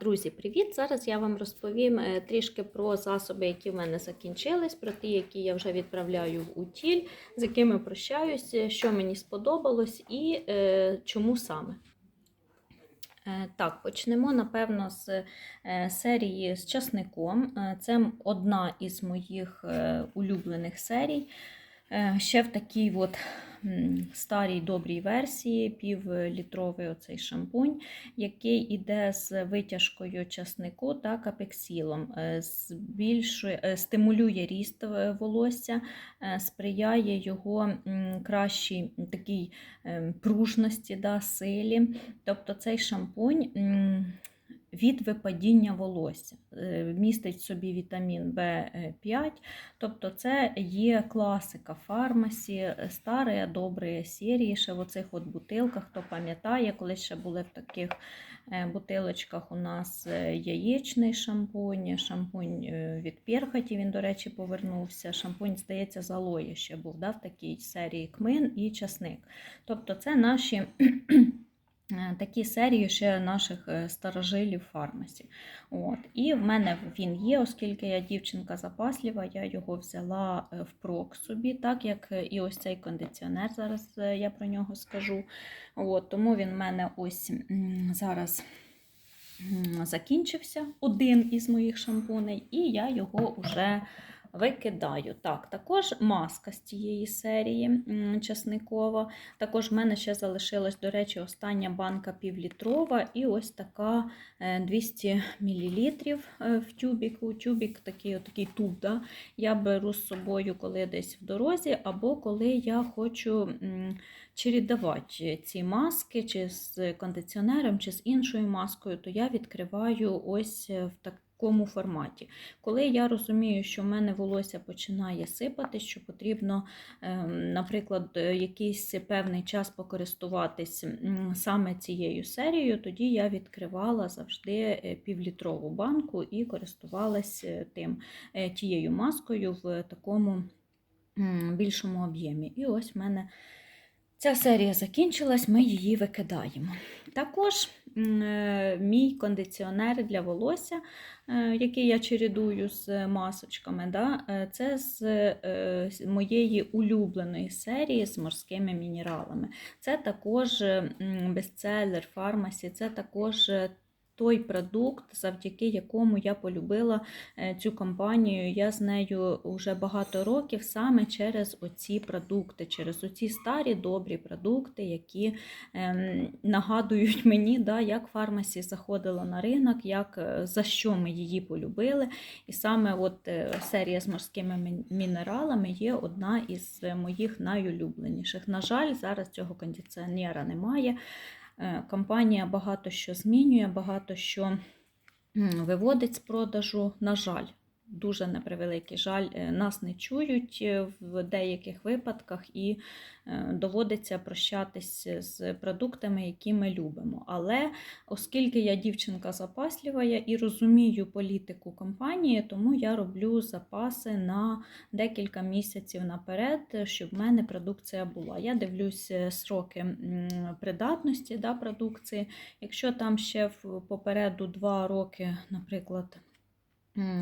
Друзі, привіт! Зараз я вам розповім е, трішки про засоби, які в мене закінчились, про ті, які я вже відправляю в утіль, з якими прощаюся, що мені сподобалось і е, чому саме. Е, Так, почнемо, напевно, з е, серії з часником. Е, Це одна із моїх е, улюблених серій. Е, Ще в такій от старій добрій версії півлітровий оцей шампунь, який іде з витяжкою часнику та капексілом, Е, збільшує, е, стимулює ріст волосся, сприяє його кращій такій е, пружності, да, силі. Тобто цей шампунь від випадіння волосся. Е, Містить в собі вітамін В5, тобто це є класика фармасі, е, старої доброї серії, ще в оцих от бутилках, хто пам'ятає, коли ще були в таких е, бутилочках у нас е, яєчний шампунь, шампунь е, від перхоті, він, до речі, повернувся. Шампунь, здається, з алої ще був да, в такій серії кмин і часник. Тобто це наші е, такі серії ще наших е, старожилів фармасі. От. І в мене він є, оскільки я дівчинка запаслива, я його взяла е, впрок собі, так як е, і ось цей кондиціонер, зараз е, я про нього скажу. От. Тому він в мене ось зараз закінчився, один із моїх шампуней, і я його вже викидаю. Так, також маска з цієї серії часникова. Також в мене ще залишилась, до речі, остання банка півлітрова і ось така е, 200 мл в тюбіку. Тюбік такий, такий туб. Да? Я беру з собою, коли десь в дорозі, або коли я хочу чередувати ці маски, чи з кондиціонером, чи з іншою маскою, то я відкриваю ось в так такому форматі. Коли я розумію, що в мене волосся починає сипати, що потрібно, ем, наприклад, е, якийсь певний час покористуватись саме цією серією, тоді я відкривала завжди е, півлітрову банку і користувалась е, тим, тією маскою в такому більшому об'ємі. І ось в мене. Ця серія закінчилась, ми її викидаємо. Також мій кондиціонер для волосся, е, який я чередую з масочками, да, е, це з е, моєї улюбленої серії з морськими мінералами. Це також бестселер фармасі, це також е, той продукт, завдяки якому я полюбила е, цю компанію. Я з нею вже багато років саме через оці продукти, через оці старі добрі продукти, які ем, нагадують мені, да, як фармасі заходила на ринок, як, е, за що ми її полюбили. І саме от е, серія з морськими мінералами є одна із моїх найулюбленіших. На жаль, зараз цього кондиціонера немає. Е, Компанія багато що змінює, багато що виводить з продажу. На жаль, дуже на превеликий жаль, е, нас не чують е, в деяких випадках і е, доводиться прощатись з продуктами, які ми любимо. Але оскільки я дівчинка запаслива і розумію політику компанії, тому я роблю запаси на декілька місяців наперед, щоб в мене продукція була. Я дивлюсь сроки придатності да, продукції. Якщо там ще попереду 2 роки, наприклад,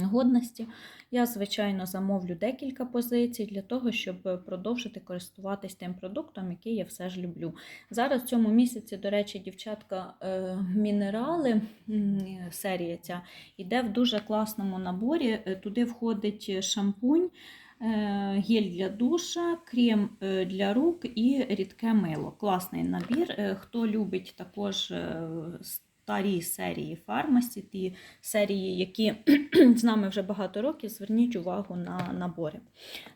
годності, я, звичайно, замовлю декілька позицій для того, щоб продовжити користуватись тим продуктом, який я все ж люблю. Зараз в цьому місяці, до речі, дівчатка, е, мінерали, серія ця, іде в дуже класному наборі. Е, Туди входить шампунь, е, гель для душа, крем для рук і рідке мило. Класний набір. Хто любить також е, старі серії фармасі, ті серії, які з нами вже багато років, зверніть увагу на набори.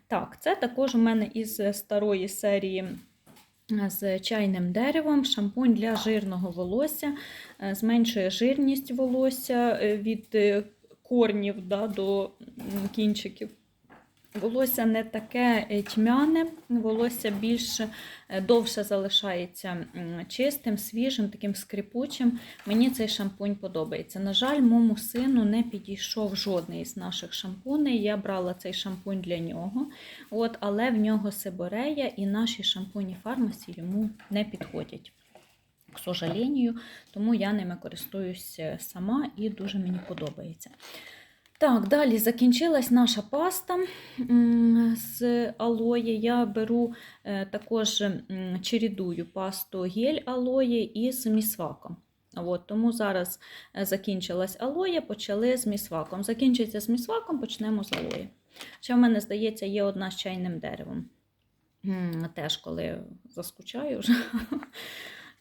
Так, це також у мене із старої серії. е, З чайним деревом, шампунь для жирного волосся, е, зменшує жирність волосся е, від корнів да, до кінчиків. Волосся не таке е, тьмяне, волосся більш е, довше залишається чистим, свіжим, таким скрипучим. Мені цей шампунь подобається. На жаль, моєму сину не підійшов жодний із наших шампуней. Я брала цей шампунь для нього, от, але в нього сиборея і наші шампуні фармасі йому не підходять. к сожалению, тому я ними користуюсь е, сама і дуже мені подобається. Так, далі закінчилась наша паста з алої. Я беру е, також чередую пасту гель алої із місваком. От, тому зараз е, закінчилась алоя, почали з місваком. Закінчиться з місваком, почнемо з алої. Ще в мене, здається, є одна з чайним деревом. Теж коли заскучаю вже.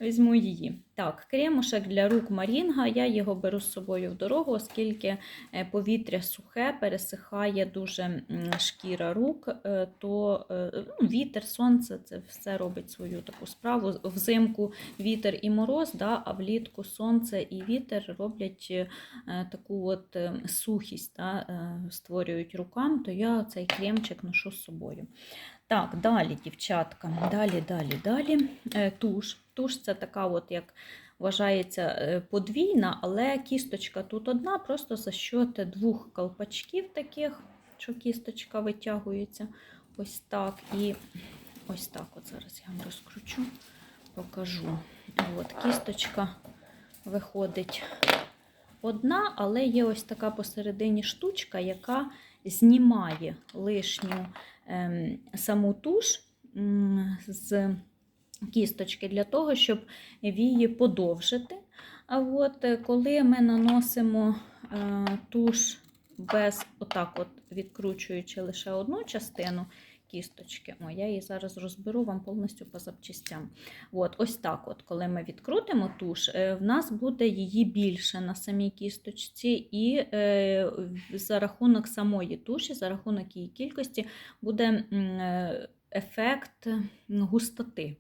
Візьму її. Так, кремушек для рук Марінга. Я його беру з собою в дорогу, оскільки е, повітря сухе, пересихає дуже шкіра рук, е, то е, ну, вітер, сонце це все робить свою таку справу. Взимку вітер і мороз, да, а влітку сонце і вітер роблять таку от сухість, да, створюють рукам, то я цей кремчик ношу з собою. Так, далі, дівчатка, далі, далі, далі. Е, Туш. Туш це така, от, як вважається, е, подвійна, але кісточка тут одна, просто за счет двох колпачків таких, що кісточка витягується. Ось так. І ось так. От зараз я вам розкручу, покажу. От, кісточка виходить одна, але є ось така посередині штучка, яка знімає лишню ем, саму туш з кісточки для того, щоб вії подовжити. А от е, коли ми наносимо е, туш без отак, от відкручуючи лише одну частину кісточки, о, я її зараз розберу вам повністю по запчастям. От, ось так, от, коли ми відкрутимо туш, е, в нас буде її більше на самій кісточці, і е, за рахунок самої туші, за рахунок її кількості, буде е, ефект густоти.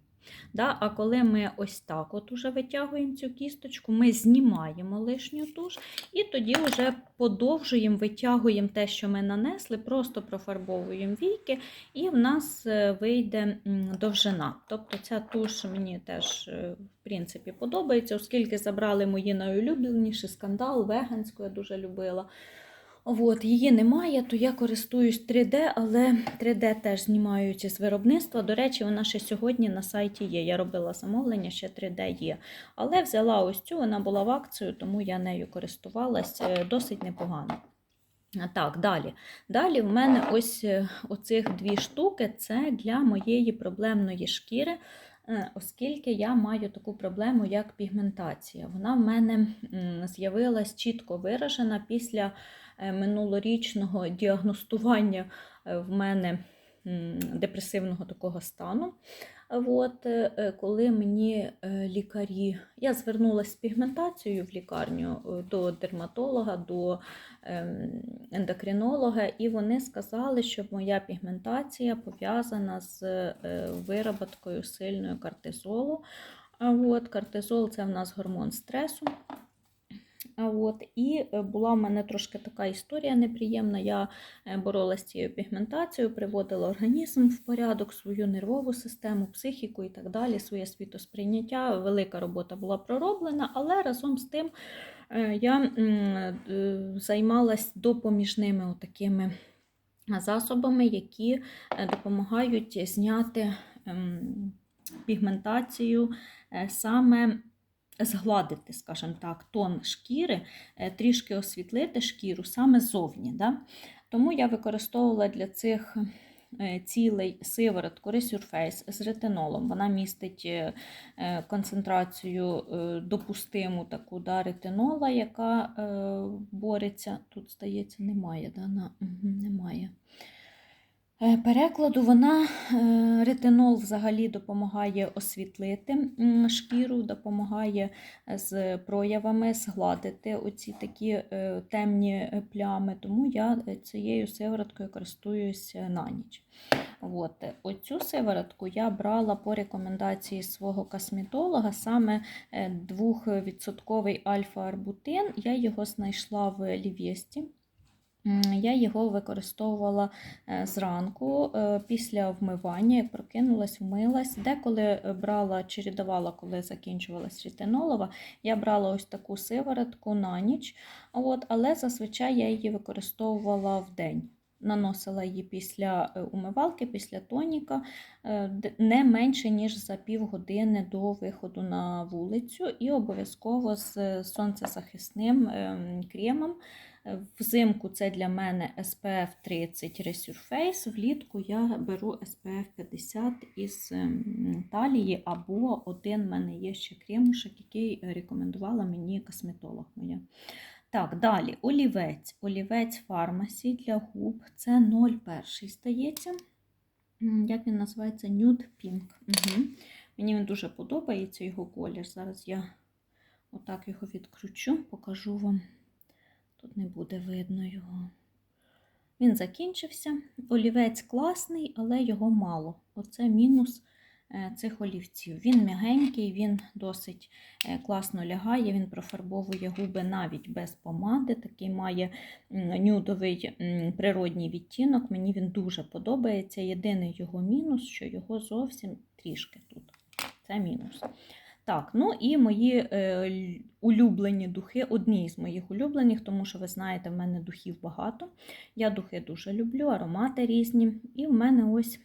Да? А коли ми ось так от уже витягуємо цю кісточку, ми знімаємо лишню туш і тоді вже подовжуємо, витягуємо те, що ми нанесли, просто профарбовуємо війки, і в нас е, вийде довжина. Тобто ця туш мені теж е, в принципі подобається, оскільки забрали мої найулюбленіші скандал, веганську я дуже любила. От, її немає, то я користуюсь 3D, але 3D теж знімають з виробництва. До речі, вона ще сьогодні на сайті є. Я робила замовлення, ще 3D є. Але взяла ось цю, вона була в акцію, тому я нею користувалась е, досить непогано. Так, далі. Далі в мене ось е, оцих дві штуки це для моєї проблемної шкіри, оскільки я маю таку проблему, як пігментація. Вона в мене з'явилась чітко виражена після е, минулорічного діагностування е, в мене депресивного такого стану. От, е, коли мені е, лікарі, я звернулася з пігментацією в лікарню е, до дерматолога, до ем, ендокринолога, і вони сказали, що моя пігментація пов'язана з вироботкою сильною кортизолу. От кортизол це в нас гормон стресу. От, і е, була в мене трошки така історія неприємна. Я е, боролася з цією пігментацією, приводила організм в порядок, свою нервову систему, психіку і так далі, своє світосприйняття. Велика робота була пророблена, але разом з тим е, я займалась допоміжними такими засобами, які допомагають зняти ем, пігментацію саме згладити, скажімо так, тон шкіри, е, трішки освітлити шкіру саме ззовні. Да? Тому я використовувала для цих е, цілей сиворотку Resurface з ретинолом. Вона містить е, концентрацію допустиму таку да, ретинола, яка бореться. Тут, здається, немає. Да? Мгм, немає. Е, Перекладу вона е, ретинол взагалі допомагає освітлити шкіру, допомагає з проявами згладити оці такі е, темні е, плями, тому я е, цією сивороткою користуюсь е, на ніч. От. Оцю сиворотку я брала по рекомендації свого косметолога, саме е, 2% альфа-арбутин. Я його знайшла в Лівєсті. Я його використовувала е, зранку е, після вмивання, як прокинулась, вмилась. Деколи брала брала, чередувала, коли закінчувалась ретинолова, я брала ось таку сиворотку на ніч, от, але зазвичай я її використовувала в день. Наносила її після е, умивалки, після тоніка е, не менше, ніж за півгодини до виходу на вулицю, і обов'язково з е, сонцезахисним ем, кремом. Взимку це для мене SPF 30 Resurface, влітку я беру SPF 50 із ем, талії, або один в мене є ще кремушек, який рекомендувала мені косметолог моя. Так, далі олівець. Олівець фармасі для губ. Це 01 здається. Як він називається? Nude Pink. Угу. Мені він дуже подобається його колір. Зараз я отак його відкручу, покажу вам. Тут не буде видно його. Він закінчився. Олівець класний, але його мало. Оце мінус цих олівців. Він м'ягенький, він досить е, класно лягає, він профарбовує губи навіть без помади. Такий має нюдовий природній відтінок. Мені він дуже подобається. Єдиний його мінус, що його зовсім трішки тут. Це мінус. Так, ну і мої е, улюблені духи, одні з моїх улюблених, тому що ви знаєте, в мене духів багато. Я духи дуже люблю, аромати різні. І в мене ось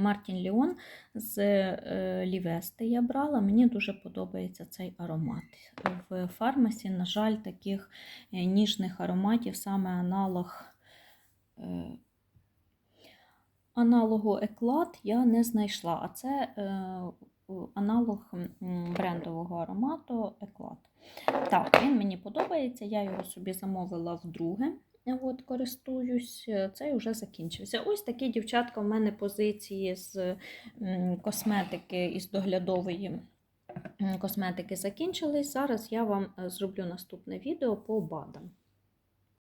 Мартін Леон з е, Лівести я брала. Мені дуже подобається цей аромат. В фармасі, на жаль, таких е, ніжних ароматів, саме аналог. е, Аналогу еклад я не знайшла, а це аналог брендового аромату еклад. Так, він мені подобається, я його собі замовила вдруге. От, користуюсь, це цей вже закінчився. Ось такі дівчатка в мене позиції з косметики із доглядової косметики закінчились. Зараз я вам е, зроблю наступне відео по БАДам.